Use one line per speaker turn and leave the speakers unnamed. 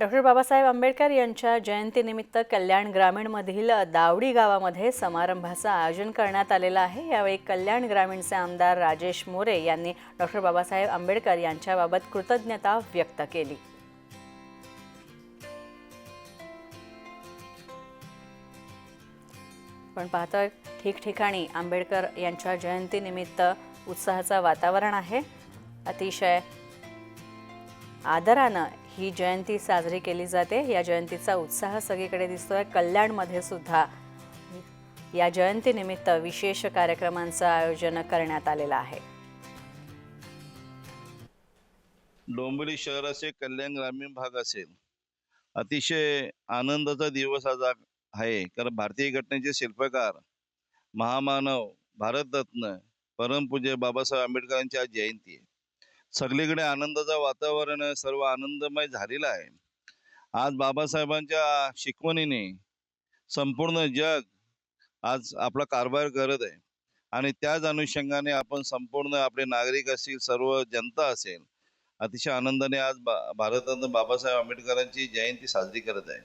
Doctor Babasaheb Ambedkar यांच्या जयंतीनिमित्त कल्याण ग्रामीणमधील दावडी गावामध्ये समारंभाचं आयोजन करण्यात आलेलं आहे. यावेळी कल्याण ग्रामीणचे आमदार राजेश मोरे यांनी डॉक्टर बाबासाहेब आंबेडकर यांच्याबाबत कृतज्ञता व्यक्त केली. पण पाहतोय ठिकठिकाणी आंबेडकर यांच्या जयंतीनिमित्त उत्साहाचं वातावरण आहे. अतिशय आदरानं ही जयंती साजरी केली जाते. या जयंतीचा उत्साह सगळीकडे दिसतोय. कल्याणमध्ये सुद्धा या जयंतीनिमित्त विशेष कार्यक्रमांचं आयोजन करण्यात आलेलं आहे.
डोंबिवली शहर असेल कल्याण ग्रामीण भाग असेल. अतिशय आनंदाचा दिवस आज आहे. कारण भारतीय घटनेचे शिल्पकार महामानव भारतरत्न परमपूज्य बाबासाहेब आंबेडकरांची आज जयंती आहे. सगळीकडे आनंदाचं वातावरण सर्व आनंदमय झालेलं आहे. आज बाबासाहेबांच्या शिकवणीने संपूर्ण जग आज आपला कारभार करत आहे. आणि त्याच अनुषंगाने आपण संपूर्ण आपले नागरिक असतील सर्व जनता असेल अतिशय आनंदाने आज बा भारतात बाबासाहेब आंबेडकरांची जयंती साजरी करत आहे.